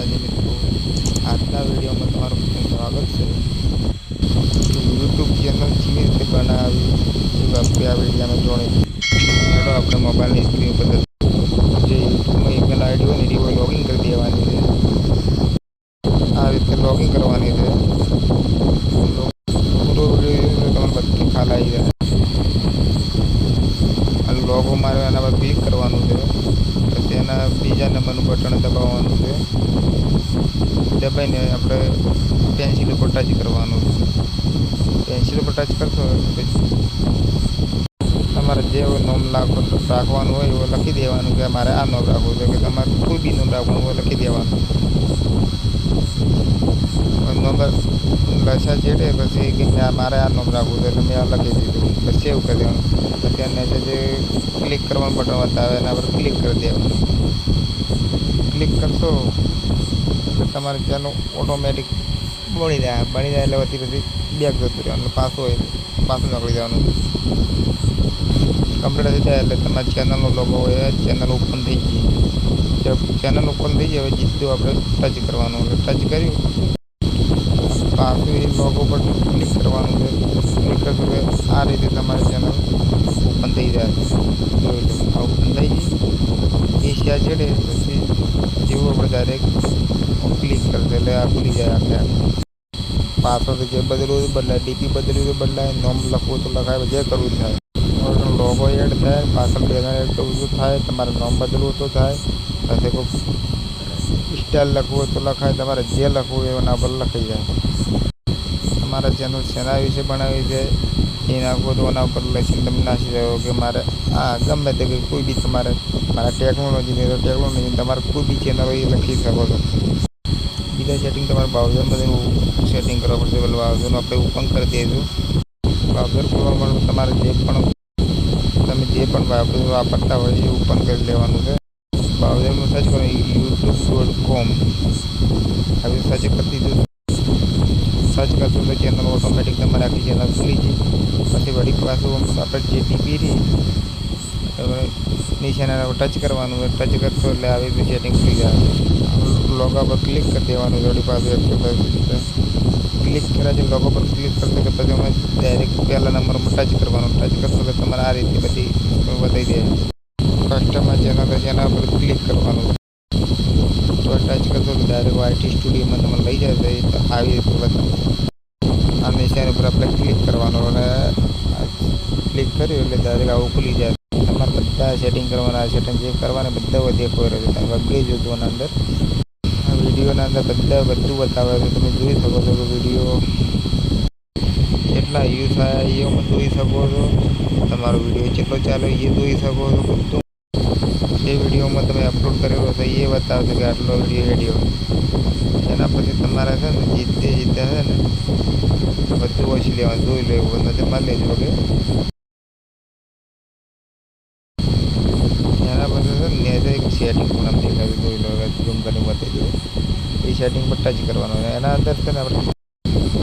માતાજી મિત્રો આજના વિડીયોમાં તમારું સ્વાગત છે. યુટ્યુબ ચેનલ કેવી રીતે બનાવી એ બાબતે આ વિડીયોમાં જોડે ચાલો આપણે મોબાઈલની સ્ક્રીન ઉપર જે યુટ્યુબમાં ઈમેલ આઈડી હોય ને એની હોય લોગિન કરી દેવાની છે આ રીતે લોગિન કરવાની છે પૂરો વીડિયો તમારે બધી ખ્યાલ આવી જાય આ લોગો મારે એના પર ક્લિક કરવાનું છે પછી એના બીજા નંબરનું બટન દબાવવાનું છે દબાઈને આપણે પેન્સિલ ઉપર ટચ કરવાનું પેન્સિલ ઉપર ટચ કરશો પછી તમારે જે નોમ રાખવાનું હોય એવું લખી દેવાનું કે મારે આ નોમ રાખવું છે કે તમારે કોઈ બી નોમ રાખવાનું હોય લખી દેવાનું. નંબર લસા ચેડે પછી કે મારે આ નોમ રાખવું છે એટલે મેં આ લખી દીધું. પછી સેવ કરી દેવાનું. પછી એને જે ક્લિક કરવાનું બટન બતાવે એના પર ક્લિક કરી દેવાનું. ક્લિક કરશો એટલે તમારે ચેનલ ઓટોમેટિક બળી જાય. બળી જાય એટલે પછી પછી બેગ જતું રહેવાનું પાછું હોય પાછું નકળી જવાનું. કમ્પ્લીટ થઈ જાય એટલે તમારી ચેનલનો લોગો હોય ચેનલ ઓપન થઈ ગઈ. ચેનલ ઓપન થઈ જાય હવે જીતું આપણે ટચ કરવાનું. એટલે ટચ કર્યું. પાછું એ લોગો પર ક્લિક કરવાનું છે. ક્લિક કરશો આ રીતે તમારી ચેનલ ઓપન થઈ જાય. જોઈ લો ઓપન થઈ ગઈ એશિયા પછી જેવું આપણે ડાયરેક્ટ ક્લિક કરશે એટલે આ ખુલી જાય આખે આખે. પાછળ જે બદલવું હોય બદલાય ડીપી બદલ્યું તો બદલાય, નોમ લખવું તો લખાય, જે કરવું થાય. લોગો એડ થાય, પાછળ બેનર એડ કરવું તો થાય, તમારે નોમ બદલવું તો થાય. સાથે કોઈ સ્ટાઇલ લખવું તો લખાય, તમારે જે લખવું એના પર લખાઈ જાય. તમારા ચેનલ શેના વિશે બનાવી છે એ નાખો તો એના ઉપર લખીને તમે નાખી શકો કે મારે આ ગમે તે કોઈ બી તમારે, મારા ટેકનોલોજીની તો ટેકનોલોજી તમારે કોઈ બી ચેનલ હોય એ લખી શકો છો. બીજા સેટિંગ તમારે બ્રાઉઝર બધું સેટિંગ કરવા પડશે, પેલું બાઉઝરનું આપણે ઓપન કરી દઈશું. બાઉઝર ખોલવા માટે તમારે જે પણ, તમે જે પણ વાપરતા હોય એ ઓપન કરી લેવાનું છે. બ્રાઉઝરમાં સર્ચ કરો યુટ્યુબ ડોટ કોમ આવી સર્ચ કરી દીધું. સર્ચ કરશો તો ચેનલ ઓટોમેટિક તમારે આખી ચેનલ ખુલી જાય. પછી વળી પાછું આપણે જે ટીપી રહી નીચેના ટચ કરવાનું ટચ કરશો એટલે આવી સેટિંગ ખુલી જાય. લોગો પર ક્લિક કરી દેવાનું, વળી પાછું ક્લિક કર્યા છે લોગો પર ક્લિક કરશો કે પછી અમે ડાયરેક્ટ પહેલા નંબરમાં ટચ કરવાનું. ટચ કરશો કે તમારે આ રીતે બધી બતાવી દે કસ્ટમર ચેનલ છે એના પર ક્લિક કરવાનું. ડાયરેક્ટ આઈટી સ્ટુડિયોમાં તમે લઈ જશે તો આવી રીતે બધા આ નિશાન ઉપર આપણે ક્લિક કરવાનું અને ક્લિક કર્યું એટલે ડાયરેક્ટ આવું ખુલી જાય. તમારે બધા સેટિંગ કરવાના સેટિંગ જે કરવાના બધા વધે કોઈ રહે છે. તમે વગેરે જોતું અંદર. આ વિડીયોના અંદર બધા બધું બતાવે છે. તમે જોઈ શકો છો કે વીડિયો કેટલા યુઝ થયા, એ તમે જોઈ શકો છો. તમારો વીડિયો કેટલો ચાલે એ જોઈ શકો છો. બધું જે વિડીયોમાં તમે અપલોડ કરેલો હતો એ બતાવશે કે આટલો વીડિયો વીડિયો એના પછી તમારે છે ને જીતે જીતે છે ને બધું ઓછી લેવાનું, જોઈ લેવું નથી મારી લેજો કે એના પછી છે ને નેચે એક સેટિંગ પણ આમ દેખાય જોઈ લો ઝૂમ કરીને બતાવી દો એ સેટિંગ પર ટચ કરવાનું. એના અંદર છે ને આપણે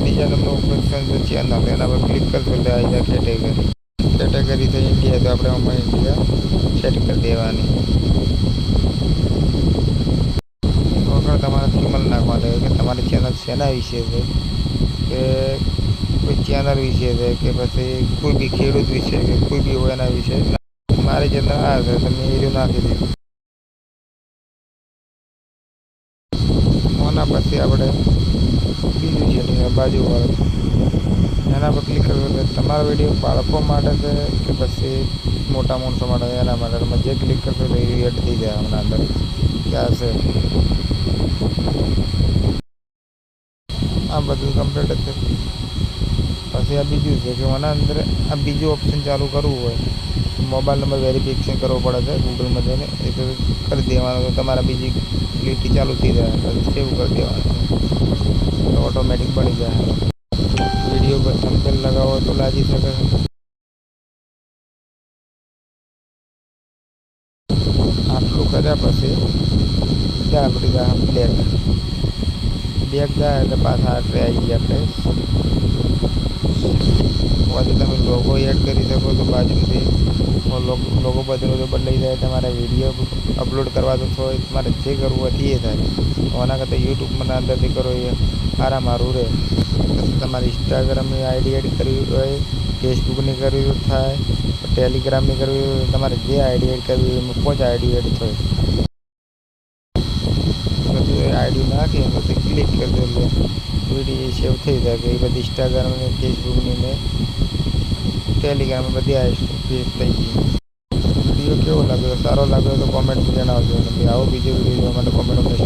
બીજા નંબર ઉપર ચેનલ એના પર ક્લિક કરશો એટલે આવી જાય કેટેગરી કેટેગરી થઈ ઇન્ડિયા તો આપણે આમાં ઇન્ડિયા સેટ કરી દેવાની. આગળ તમારે થીમલ નાખવાનું કે તમારી ચેનલ શેના વિશે છે? કે કોઈ ચેનલ વિશે છે, કે પછી કોઈ બી ખેડૂત વિશે, કે કોઈ બી હોય એના વિશે? મારી ચેનલ આ છે તમે એરિયો નાખી દીધું. ઓના પછી આપણે બીજું સેટિંગ બાજુવાળું. એના પર ક્લિક કરવું એટલે તમારો વીડિયો બાળકો માટે છે કે પછી મોટા માણસો માટે એના માટે તમે જે ક્લિક કરશો એટલે એ એડ થઈ જાય હમણાં અંદર ક્યાં છે આ બધું કમ્પ્લીટ જ છે પછી આ બીજું છે કે મને અંદર આ બીજું ઓપ્શન ચાલુ કરવું હોય તો મોબાઈલ નંબર વેરિફિકેશન કરવો પડે છે ગૂગલમાં જઈને એ તો કરી દેવાનું તો તમારા બીજી લીટી ચાલુ થઈ જાય પછી સેવ કરી દેવાનું તો ઓટોમેટિક બની જાય વીડિયો પર થંબનેલ લગાવો તો લાગી શકે. આટલું કર્યા પછી ત્યાં આપણી બ્લેક બેગ જાય એટલે પાછા આટલે આવી ગયા આપણે લોગો એડ કરી શકો છો બાજુથી. લોગો બદલો તો બદલાઈ જાય, તમારે વીડિયો અપલોડ કરવા તો હોય તમારે જે કરવું હોય એ થાય. આના કરતાં યુટ્યુબમાં અંદરથી કરો એ સારા મારું રહે. તમારે ઇન્સ્ટાગ્રામની આઈડી એડ કરવી હોય ફેસબુકની કરવી થાય ટેલિગ્રામની કરવી હોય, તમારે જે આઈડી એડ કરવી હોય, એમાં જ આઈડી એડ થાય. આઈડી નાખી પછી ક્લિક કરી દો વીડિયો સેવ થઈ જાય. કે એ બધી ઇન્સ્ટાગ્રામની ફેસબુકની ને ટેલિગ્રામ બધી આ થઈ ગઈ. વીડિયો કેવો લાગ્યો? સારો લાગ્યો તો કોમેન્ટ જણાવજો. અને આવો બીજો વીડિયો જોવા માટે કોમેન્ટ